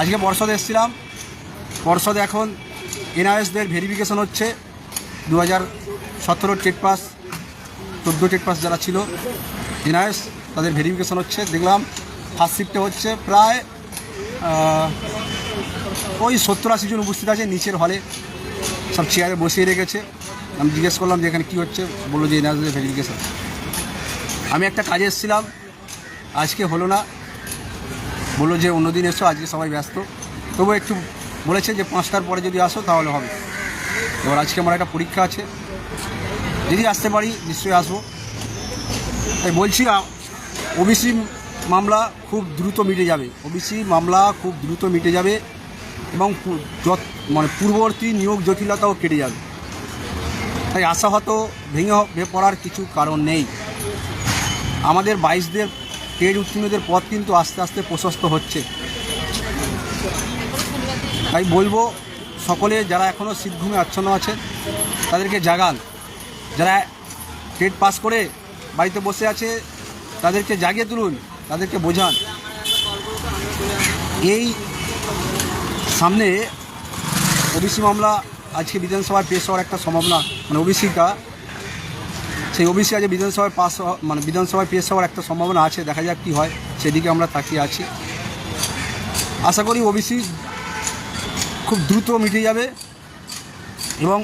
আজকে পর্ষদে এসেছিলাম। পর্ষদে এখন এনআইএসদের ভেরিফিকেশন হচ্ছে। দু হাজার সতেরো টেট পাস চোদ্দ টেট পাস যারা ছিল, এনআইএস তাদের ভেরিফিকেশন হচ্ছে। দেখলাম ফার্স্ট শিফটে হচ্ছে প্রায় ওই সত্তর আশি জন উপস্থিত আছে নিচের হলে সব চেয়ারে বসিয়ে রেখেছে। আমি জিজ্ঞেস করলাম যে এখানে কী হচ্ছে? বলল যে এনআইএসদের ভেরিফিকেশন আমি একটা কাজে এসেছিলাম। আজকে হলো না। বলল যে অন্যদিন এসো, আজকে সবাই ব্যস্ত। তবু একটু বলেছে যে পাঁচটার পরে যদি আসো তাহলে হবে। এবার আজকে আমার একটা পরীক্ষা আছে। যদি আসতে পারি, নিশ্চয়ই আসব। তাই বলছি ওবিসি মামলা খুব দ্রুত মিটে যাবে। ওবিসি মামলা খুব দ্রুত মিটে যাবে এবং মানে পূর্ববর্তী নিয়োগ জটিলতাও কেটে যাবে। তাই আশাহত, ভেঙে পড়ার কিছু কারণ নেই। আমাদের বাইশদের টেট উত্তীর্ণদের পথ কিন্তু আস্তে আস্তে প্রশস্ত হচ্ছে। তাই বলব, সকলে যারা এখনও শীতঘুমে আচ্ছন্ন আছেন, তাদেরকে জাগান। যারা টেট পাস করে বাড়িতে বসে আছে, তাদেরকে জাগিয়ে তুলুন, তাদেরকে বোঝান। এই সামনে ওবিসি মামলা, আজকে বিধানসভায় পেশ হওয়ার একটা সম্ভাবনা মানে ওবিসিটা সেই ওবিসি আজ বিধানসভায় পাস মানে বিধানসভায় পেশ হওয়ার একটা সম্ভাবনা আছে, দেখা যাক কী হয়, সেদিকে আমরা তাকিয়ে আছি। আশা করি ওবিসি খুব দ্রুত মিটে যাবে এবং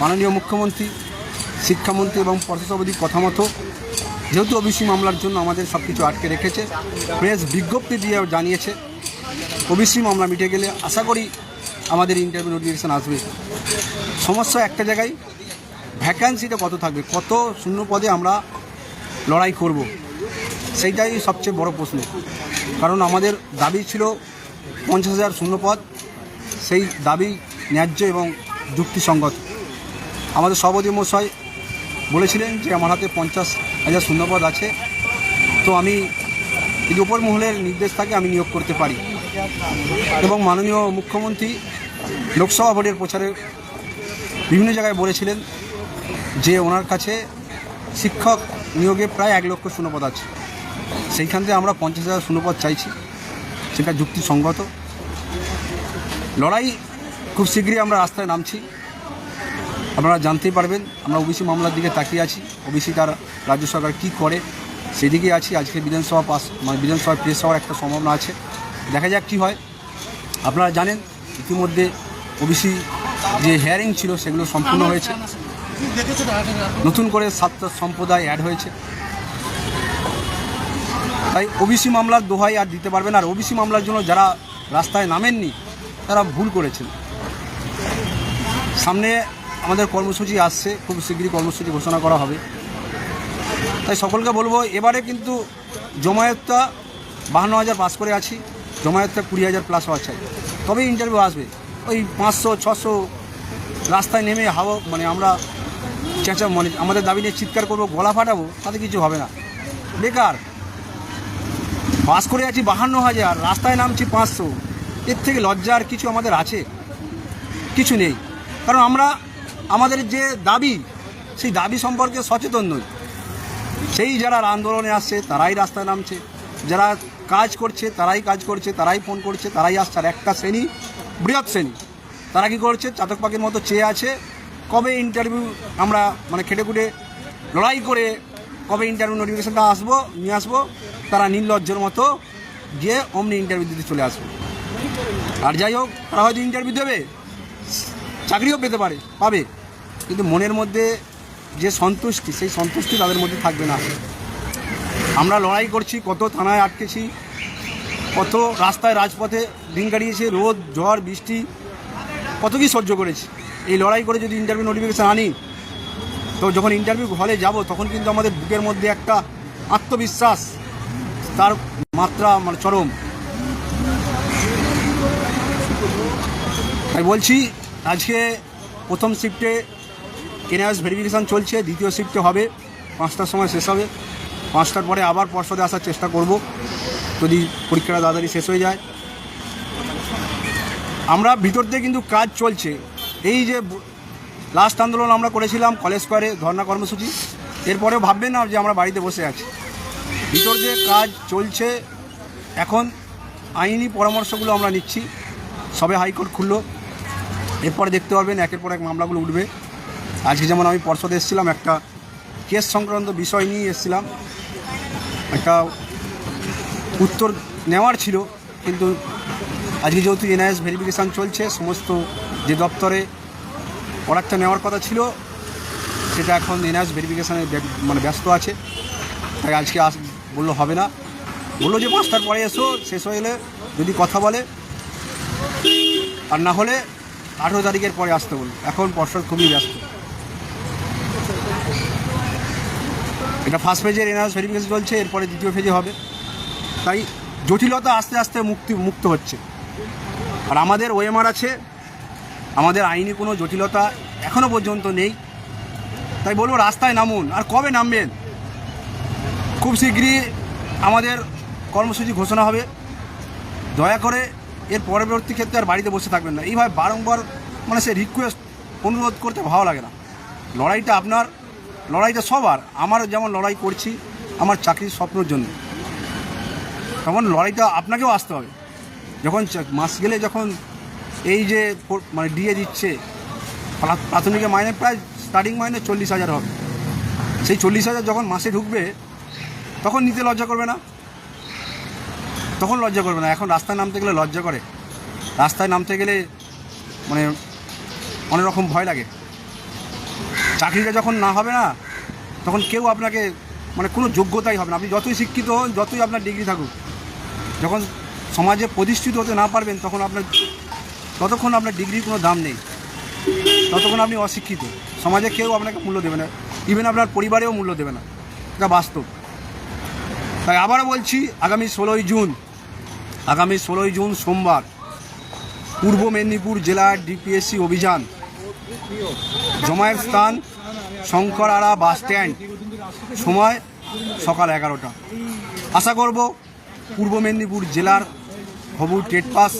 মাননীয় মুখ্যমন্ত্রী, শিক্ষামন্ত্রী এবং পর্ষদ কথা মতো যেহেতু ওবিসি মামলার জন্য আমাদের সব কিছু আটকে রেখেছে, প্রেস বিজ্ঞপ্তি দিয়ে জানিয়েছে, ওবিসি মামলা মিটে গেলে আশা করি আমাদের ইন্টারভিউ নোটিফিকেশান আসবে। সমস্যা একটা জায়গায় ভ্যাকান্সিটা কত থাকবে? কত শূন্য পদে আমরা লড়াই করব? সেইটাই সবচেয়ে বড় প্রশ্ন। কারণ আমাদের দাবি ছিল পঞ্চাশ হাজার শূন্যপদ। সেই দাবি ন্যায্য এবং যুক্তিসঙ্গত। আমাদের সভাপতি মশাই বলেছিলেন যে, আমার হাতে পঞ্চাশ হাজার শূন্যপদ আছে। তো আমি যদি উপর মহলের নির্দেশ থাকে, আমি নিয়োগ করতে পারি। এবং মাননীয় মুখ্যমন্ত্রী লোকসভা ভোটের প্রচারে বিভিন্ন জায়গায় বলেছিলেন যে ওনার কাছে শিক্ষক নিয়োগে প্রায় এক লক্ষ শূন্যপদ আছে। সেইখান থেকে আমরা পঞ্চাশ হাজার শূন্যপদ চাইছি। সেটা যুক্তিসঙ্গত। লড়াই খুব শীঘ্রই আমরা রাস্তায় নামছি। আপনারা জানতেই পারবেন, আমরা ওবিসি মামলার দিকে তাকিয়ে আছি। ওবিসি তার রাজ্য সরকার কী করে, সেদিকে আছি। আজকে বিধানসভা পাস মানে বিধানসভা পেশ হওয়ার একটা সম্ভাবনা আছে। দেখা যাক কী হয়। আপনারা জানেন, ইতিমধ্যে ওবিসি যে হেয়ারিং ছিল, সেগুলো সম্পূর্ণ হয়েছে। নতুন করে সাতটা সম্প্রদায় অ্যাড হয়েছে। তাই ওবিসি মামলার দোহাই আর দিতে পারবেন। আর ওবিসি মামলার জন্য যারা রাস্তায় নামেননি, তারা ভুল করেছেন। সামনে আমাদের কর্মসূচি আসছে, খুব শীঘ্রই কর্মসূচি ঘোষণা করা হবে। তাই সকলকে বলব, এবারে কিন্তু জমায়েতটা বাহান্ন হাজার পাস করে আছি। জমায়েতটা কুড়ি হাজার প্লাস হওয়া চাই। তবেই ইন্টারভিউ আসবে। ওই পাঁচশো, ছশো রাস্তায় নেমে হাওয়া মানে আমরা চেঁচা মানে আমাদের দাবি নিয়ে চিৎকার করব, গলা ফাটাবো, তাতে কিছু হবে না। বেকার। পাস করে আছি বাহান্ন হাজার, রাস্তায় নামছি পাঁচশো। এর থেকে লজ্জার কিছু আমাদের আছে? কিছু নেই। কারণ আমরা, আমাদের যে দাবি, সেই দাবি সম্পর্কে সচেতন নই। সেই যারা আন্দোলনে আসছে, তারাই রাস্তায় নামছে। যারা কাজ করছে, তারাই কাজ করছে, তারাই ফোন করছে, তারাই আসছে। আর একটা শ্রেণি, বৃহৎ শ্রেণি। তারা কী করছে? চাতক পাখির মতো চেয়ে আছে কবে ইন্টারভিউ আমরা মানে খেটে খুঁটে লড়াই করে কবে ইন্টারভিউ নোটিফিকেশনটা আসব, নিয়ে আসব, তারা নির্লজ্জের মতো গিয়ে অমনি ইন্টারভিউ দিতে চলে আসব। আর যাই হোক, তারা হয়তো ইন্টারভিউ দেবে, চাকরিও পেতে পারে, পাবে। কিন্তু মনের মধ্যে যে সন্তুষ্টি, সেই সন্তুষ্টি তাদের মধ্যে থাকবে না। আমরা লড়াই করছি, কত থানায় আটকেছি, কত রাস্তায় রাজপথে দিন কাটিয়েছি, রোদ, ঝড়, বৃষ্টি, কত কি সহ্য করেছি। এই লড়াই করে যদি ইন্টারভিউ নোটিফিকেশান আনি, তো যখন ইন্টারভিউ হলে যাব, তখন কিন্তু আমাদের বুকের মধ্যে একটা আত্মবিশ্বাস, তার মাত্রা মানে চরম। আমি বলছি, আজকে প্রথম শিফটে এনআইএস ভেরিফিকেশান চলছে, দ্বিতীয় শিফটে হবে, পাঁচটার সময় শেষ হবে। পাঁচটার পরে আবার পর্ষদে আসার চেষ্টা করব, যদি পরীক্ষাটা তাড়াতাড়ি শেষ হয়ে যায়। আমরা ভিতর দিয়ে কিন্তু কাজ চলছে। এই যে লাস্ট আন্দোলন আমরা করেছিলাম কলেজ স্কোয়ারে ধর্না কর্মসূচি। এরপরেও ভাববেন না যে আমরা বাড়িতে বসে আছি। ভিতর যে কাজ চলছে, এখন আইনি পরামর্শগুলো আমরা নিচ্ছি। সবে হাইকোর্ট খুললো। এরপরে দেখতে পারবেন একের পর এক মামলাগুলো উঠবে। আজকে যেমন আমি পর্ষদে এসেছিলাম, একটা কেস সংক্রান্ত বিষয় নিয়ে এসেছিলাম। একটা উত্তর নেওয়ার ছিল, কিন্তু আজকে যেহেতু এনআইএস ভেরিফিকেশান চলছে, সমস্ত যে দপ্তরে অর্ডারটা নেওয়ার কথা ছিল, সেটা এখন এনআইএস ভেরিফিকেশানে মানে ব্যস্ত আছে। তাই আজকে আস, বলল হবে না। বলল যে পাঁচটার পরে এসো, শেষ হয়ে গেলে যদি কথা বলে। আর না হলে আঠেরো তারিখের পরে আসতে বলল। এখন পর্ষদ খুবই ব্যস্ত। এটা ফার্স্ট ফেজের এনআরএস ভেরিফিকেশন চলছে, এরপরে দ্বিতীয় ফেজে হবে। তাই জটিলতা আস্তে আস্তে মুক্তি, মুক্ত হচ্ছে। আর আমাদের ওএমআর আছে আমাদের আইনি কোনো জটিলতা এখনও পর্যন্ত নেই। তাই বলব রাস্তায় নামুন। আর কবে নামবেন? খুব শীঘ্রই আমাদের কর্মসূচি ঘোষণা হবে। দয়া করে এর পরবর্তী ক্ষেত্রে আর বাড়িতে বসে থাকবেন না। এইভাবে বারংবার মানে সে রিকোয়েস্ট অনুরোধ করতে ভালো লাগে না। লড়াইটা আপনার, লড়াইটা সবার। আমার যেমন লড়াই করছি, আমার চাকরির স্বপ্নের জন্য। তখন লড়াইটা আপনাকেও আসতে হবে। যখন মাস গেলে যখন এই যে মানে দিয়ে দিচ্ছে, প্রা- প্রাথমিকে মাইনে প্রায় স্টার্টিং মাইনে চল্লিশ হাজার হবে। সেই চল্লিশ হাজার যখন মাসে ঢুকবে, তখন নিতে লজ্জা করবে না। তখন লজ্জা করবে না। এখন রাস্তায় নামতে গেলে লজ্জা করে। রাস্তায় নামতে গেলে মানে অনেক রকম ভয় লাগে। চাকরিটা যখন না হবে না, তখন কেউ আপনাকে মানে কোনো যোগ্যতাই হবে না। আপনি যতই শিক্ষিত হন, যতই আপনার ডিগ্রি থাকুক, যখন সমাজে প্রতিষ্ঠিত হতে না পারবেন, তখন আপনার ততক্ষণ আপনার ডিগ্রির কোনো দাম নেই। ততক্ষণ আপনি অশিক্ষিত। সমাজে কেউ আপনাকে মূল্য দেবে না। ইভেন আপনার পরিবারেও মূল্য দেবে না। এটা বাস্তব। তাই আবারও বলছি, আগামী ষোলোই জুন, আগামী ষোলোই জুন সোমবার, পূর্ব মেদিনীপুর জেলার ডিপিএসসি অভিযান, জমায়েত স্থান শঙ্করাড়া বাস স্ট্যান্ড, সময় সকাল এগারোটা। আশা করব পূর্ব মেদিনীপুর জেলার হবু টেট পাস,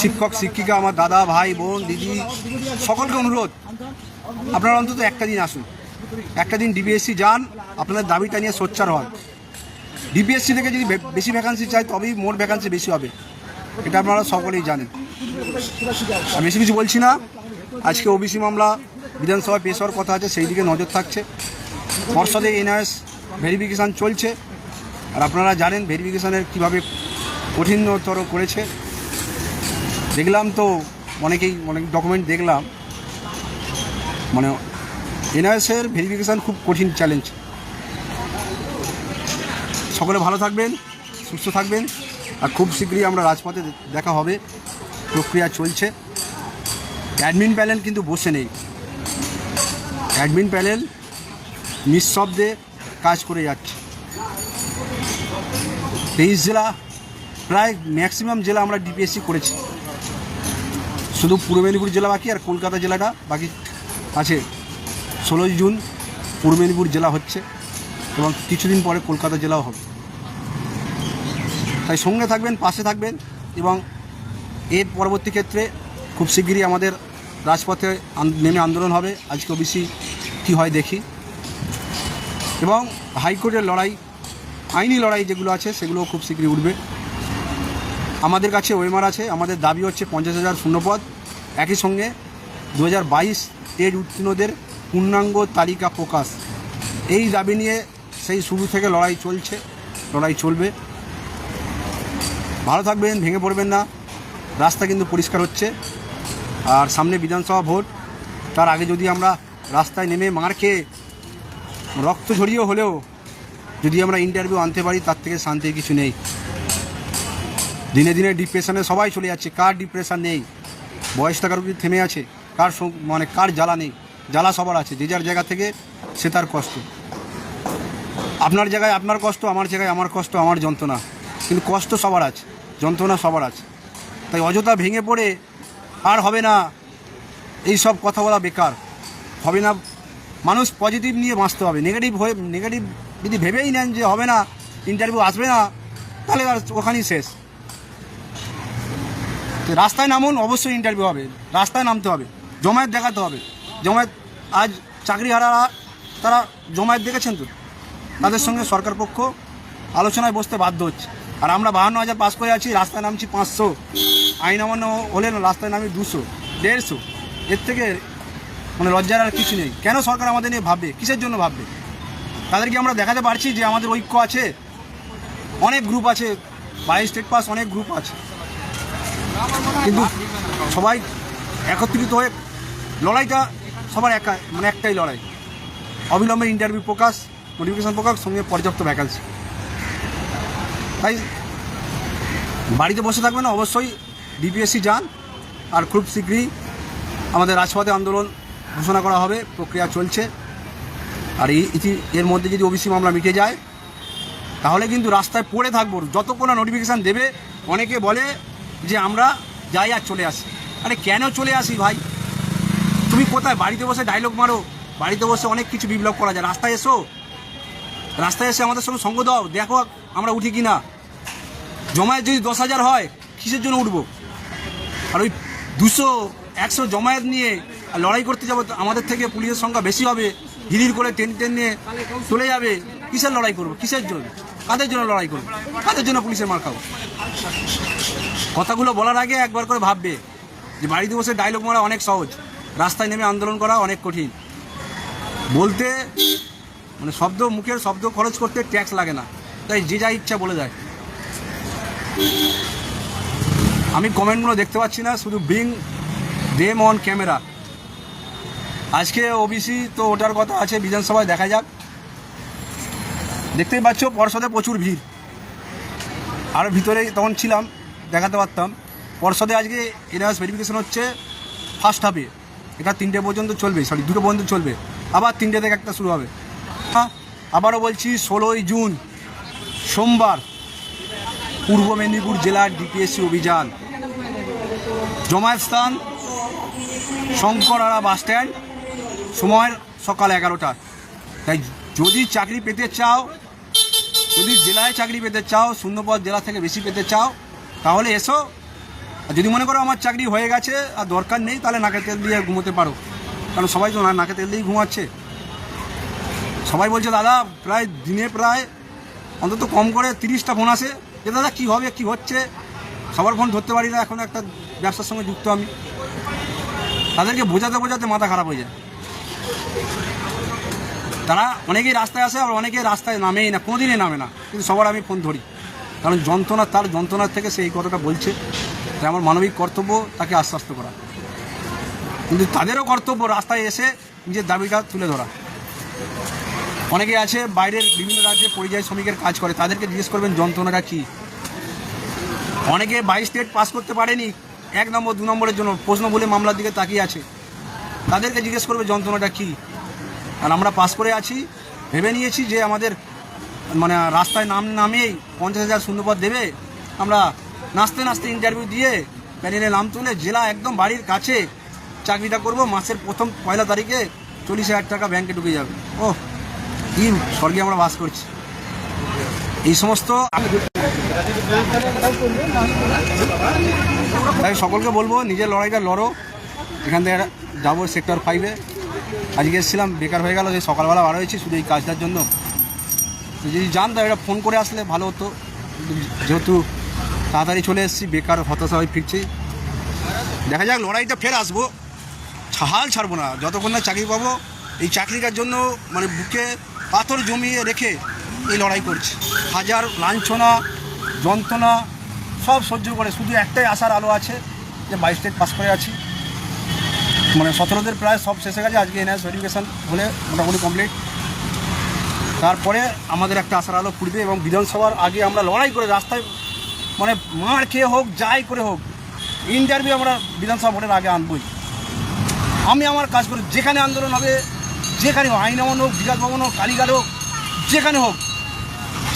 শিক্ষক, শিক্ষিকা, আমার দাদা, ভাই, বোন, দিদি, সকলকে অনুরোধ, আপনারা অন্তত একটা দিন আসুন। একটা দিন ডিবিএসসি যান, আপনাদের দাবিটা নিয়ে সোচ্চার হন। ডিপিএসসি থেকে যদি বেশি ভ্যাকান্সি চাই, তবেই মোট ভ্যাকান্সি বেশি হবে। এটা আপনারা সকলেই জানেন। আমি বেশি কিছু বলছি না। আজকে ওবিসি মামলা, বিধানসভায় পেশ হওয়ার কথা আছে, সেই দিকে নজর থাকছে। পর্ষদে এনআরএস ভেরিফিকেশান চলছে। আর আপনারা জানেন ভেরিফিকেশানের কীভাবে কঠিনতর করেছে। দেখলাম তো, অনেকেই, অনেক ডকুমেন্ট দেখলাম। মানে এনআরএসের ভেরিফিকেশান খুব কঠিন চ্যালেঞ্জ সকলে ভালো থাকবেন, সুস্থ থাকবেন, আর খুব শীঘ্রই আমরা রাজপথে দেখা হবে। প্রক্রিয়া চলছে। অ্যাডমিন প্যানেল কিন্তু বসে নেই। অ্যাডমিন প্যানেল নিঃশব্দে কাজ করে যাচ্ছে। তেইশ জেলা প্রায় ম্যাক্সিমাম জেলা আমরা ডিপিএসসি করেছি। শুধু পূর্ব মেদিনীপুর জেলা বাকি আর কলকাতা জেলাটা বাকি আছে। ষোলোই জুন পূর্ব মেদিনীপুর জেলা হচ্ছে এবং কিছুদিন পরে কলকাতা জেলাও হবে। তাই সঙ্গে থাকবেন, পাশে থাকবেন এবং এর পরবর্তী ক্ষেত্রে খুব শিগগিরই আমাদের রাজপথে নেমে আন্দোলন হবে। আজকে ওবিসি কী হয় দেখি। এবং হাইকোর্টের লড়াই, আইনি লড়াই যেগুলো আছে সেগুলোও খুব শীঘ্রই উঠবে। আমাদের কাছে ওয়েমার আছে, আমাদের দাবি হচ্ছে পঞ্চাশ হাজার শূন্যপদ। একই সঙ্গে দু হাজার বাইশ টেট উত্তীর্ণদের পূর্ণাঙ্গ তালিকা প্রকাশ। এই দাবি নিয়ে সেই শুরু থেকে লড়াই চলছে, লড়াই চলবে। ভালো থাকবেন, ভেঙে পড়বেন না। রাস্তা কিন্তু পরিষ্কার হচ্ছে। আর সামনে বিধানসভা ভোট, তার আগে যদি আমরা রাস্তায় নেমে মার খেয়ে রক্ত ঝরিয়েও হলেও যদি আমরা ইন্টারভিউ আনতে পারি, তার থেকে শান্তির কিছু নেই। দিনে দিনে ডিপ্রেশনে সবাই চলে যাচ্ছে। কার ডিপ্রেশন নেই? বয়স কারও কি থেমে আছে। কার মানে কার জ্বালা নেই? জ্বালা সবার আছে। যে যার জায়গা থেকে সে তার কষ্ট। আপনার জায়গায় আপনার কষ্ট, আমার জায়গায় আমার কষ্ট, আমার যন্ত্রণা। কিন্তু কষ্ট সবার আছে। যন্ত্রণা সবার আছে। তাই অযথা ভেঙে পড়ে আর হবে না। এই সব কথা বলা বেকার। হবে না। মানুষ পজিটিভ নিয়ে বাঁচতে হবে। নেগেটিভ হয়ে নেগেটিভ যদি ভেবেই নেন যে হবে না ইন্টারভিউ আসবে না, তাহলে আর ওখানেই শেষ। তো রাস্তায় নামুন, অবশ্যই ইন্টারভিউ হবে। রাস্তায় নামতে হবে। জমায়েত দেখাতে হবে। জমায়েত, আজ চাকরি হারারা, তারা জমায়েত দেখেছেন তো? তাদের সঙ্গে সরকার পক্ষ আলোচনায় বসতে বাধ্য হচ্ছে। আর আমরা বাহান্ন হাজার পাস করে আছি, রাস্তায় নামছি পাঁচশো। আইন অমান্য হলে না, রাস্তায় নামি দুশো, দেড়শো। এর থেকে মানে লজ্জার আর কিছু নেই। কেন সরকার আমাদের নিয়ে ভাববে? কিসের জন্য ভাববে? তাদেরকে আমরা দেখাতে পারছি যে আমাদের ঐক্য আছে। অনেক গ্রুপ আছে, বাইশ স্টেট পাস অনেক গ্রুপ আছে। কিন্তু সবাই একত্রিত হয়ে লড়াইটা সবার একা মানে একটাই লড়াই। অবিলম্বে ইন্টারভিউ প্রকাশ নোটিফিকেশন প্রকাশ, সঙ্গে পর্যাপ্ত ভ্যাকান্সি তাই বাড়িতে বসে থাকবে না, অবশ্যই ডিপিএসসি যান আর খুব শীঘ্রই আমাদের রাজপথে আন্দোলন ঘোষণা করা হবে, প্রক্রিয়া চলছে। আর ইতি- এর মধ্যে যদি ওবিসি মামলা মিটে যায়, তাহলে কিন্তু রাস্তায় পড়ে থাকব। যতক্ষণ না নোটিফিকেশান দেবে, অনেকে বলে যে আমরা যাই আর চলে আসি। আরে কেন চলে আসি ভাই? তুমি কোথায়? বাড়িতে বসে ডায়লগ মারো। বাড়িতে বসে অনেক কিছু বিপ্লব করা যায়। রাস্তায় এসো। রাস্তায় এসে আমাদের সঙ্গে সঙ্গ দাও। দেখো আমরা উঠি কি না জমায়েত যদি দশ হাজার হয়, কিসের জন্য উঠবো? আর ওই দুশো, একশো জমায়েত নিয়ে লড়াই করতে যাব আমাদের থেকে পুলিশের সংখ্যা বেশি হবে। হিরির করে টেন টেন নিয়ে চলে যাবে। কিসের লড়াই করব? কিসের জন্য? কাদের জন্য লড়াই করব? কাদের জন্য পুলিশের মার খাব? কথাগুলো বলার আগে একবার করে ভাববে যে বাড়িতে বসে ডায়লগ মারা অনেক সহজ। রাস্তায় নেমে আন্দোলন করা অনেক কঠিন। বলতে মানে শব্দ মুখের শব্দ খরচ করতে ট্যাক্স লাগে না। তাই যে যা ইচ্ছা বলে যায় আমি কমেন্টগুলো দেখতে পাচ্ছি না, শুধু বিং দেম অন ক্যামেরা আজকে ওবিসি তো ওটার কথা আছে, বিধানসভায় দেখা যাক। দেখতেই পাচ্ছ, পর্ষদে প্রচুর ভিড়। আর ভিতরে তখন ছিলাম। দেখাতে পারতাম। পর্ষদে আজকে এনআরএস ভেরিফিকেশন হচ্ছে ফার্স্ট হাফে এটা তিনটে পর্যন্ত চলবে সরি দুটো পর্যন্ত চলবে। আবার তিনটে থেকে একটা শুরু হবে। হ্যাঁ আবারও বলছি, ষোলোই জুন, সোমবার, পূর্ব মেদিনীপুর জেলার ডিপিএসসি অভিযান। জমায়েত স্থান শঙ্করাড়া বাস স্ট্যান্ড সময় সকাল এগারোটা। তাই যদি চাকরি পেতে চাও, যদি জেলায় চাকরি পেতে চাও, শূন্যপদ জেলা থেকে বেশি পেতে চাও তাহলে এসো। আর যদি মনে করো আমার চাকরি হয়ে গেছে আর দরকার নেই, তাহলে নাকে তেল দিয়ে ঘুমোতে পারো। কারণ সবাই তো নাকে তেল দিয়েই ঘুমাচ্ছে। সবাই বলছে, দাদা, প্রায় দিনে প্রায় অন্তত কম করে তিরিশটা ফোন আসে। যে, দাদা, কী হবে? কী হচ্ছে? সবার ফোন ধরতে পারি না, এখন একটা ব্যবসার সঙ্গে যুক্ত আমি। তাদেরকে বোঝাতে বোঝাতে মাথা খারাপ হয়ে যায়। তারা অনেকেই রাস্তায় আসে, আবার অনেকে রাস্তায় নামেই না, কোনোদিনই নামে না। কিন্তু সবার আমি ফোন ধরি। কারণ যন্ত্রণা তার যন্ত্রণার থেকে সে এই কথাটা বলছে তাই আমার মানবিক কর্তব্য তাকে আশ্বস্ত করা। কিন্তু তাদেরও কর্তব্য রাস্তায় এসে নিজের দাবিটা তুলে ধরা। অনেকে আছে বাইরের বিভিন্ন রাজ্যে পরিযায়ী শ্রমিকের কাজ করে, তাদেরকে জিজ্ঞেস করবেন যন্ত্রণাটা কী? অনেকে বাইশ স্টেট পাস করতে পারেনি, এক নম্বর, দু নম্বরের জন্য প্রশ্ন বলে মামলার দিকে তাকিয়ে আছে। তাদেরকে জিজ্ঞেস করবে যন্ত্রণাটা কী? আর আমরা পাস করে আছি, ভেবে নিয়েছি যে আমাদের মানে রাস্তায় নাম নামিয়েই পঞ্চাশ হাজার শূন্যপদ দেবে। আমরা নাচতে নাচতে ইন্টারভিউ দিয়ে প্যানেলে নাম তুলে জেলা একদম বাড়ির কাছে চাকরিটা করব। মাসের প্রথম পয়লা তারিখে চল্লিশ হাজার টাকা ব্যাংকে ঢুকে যাবে। ও কি স্বর্গে আমরা বাস করছি। এই সমস্ত তাই সকলকে বলব, নিজের লড়াইটা লড়ো। এখান থেকে যাব সেক্টর ফাইভে আজকে এসেছিলাম, বেকার হয়ে গেল যে সকালবেলা বার হয়েছি, শুধু এই কাজটার জন্য। তো যদি জানতাম এটা ফোন করে আসলে ভালো হতো। যেহেতু তাড়াতাড়ি চলে এসেছি, বেকার, হতাশা হয়ে ফিরছি। দেখা যাক লড়াইটা ফের আসব। হাল ছাড়বো না। যতক্ষণ না চাকরি পাবো, এই চাকরিটার জন্য মানে বুকে পাথর জমিয়ে রেখে এই লড়াই করছি। হাজার লাঞ্ছনা, যন্ত্রণা, সব সহ্য করে। শুধু একটাই আশার আলো আছে যে বাইশ স্টেট পাস করে আছি। মানে সতেরোদের প্রায় সব শেষে গেছে। আজকে এনএস ভেরিফিকেশান হলে মোটামুটি কমপ্লিট তারপরে আমাদের একটা আশার আলো পুরীতে এবং বিধানসভার আগে আমরা লড়াই করে রাস্তায় মানে মার খেয়ে হোক, যাই করে হোক ইন্টারভিউ আমরা বিধানসভা ভোটের আগে আনবই। আমি আমার কাজ করি, যেখানে আন্দোলন হবে, যেখানে হোক, আইন আমন হোক বিকাশ ভবন হোক, কালীঘাট হোক, যেখানে হোক,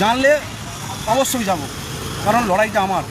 জানলে অবশ্যই যাব, কারণ লড়াইটা আমার।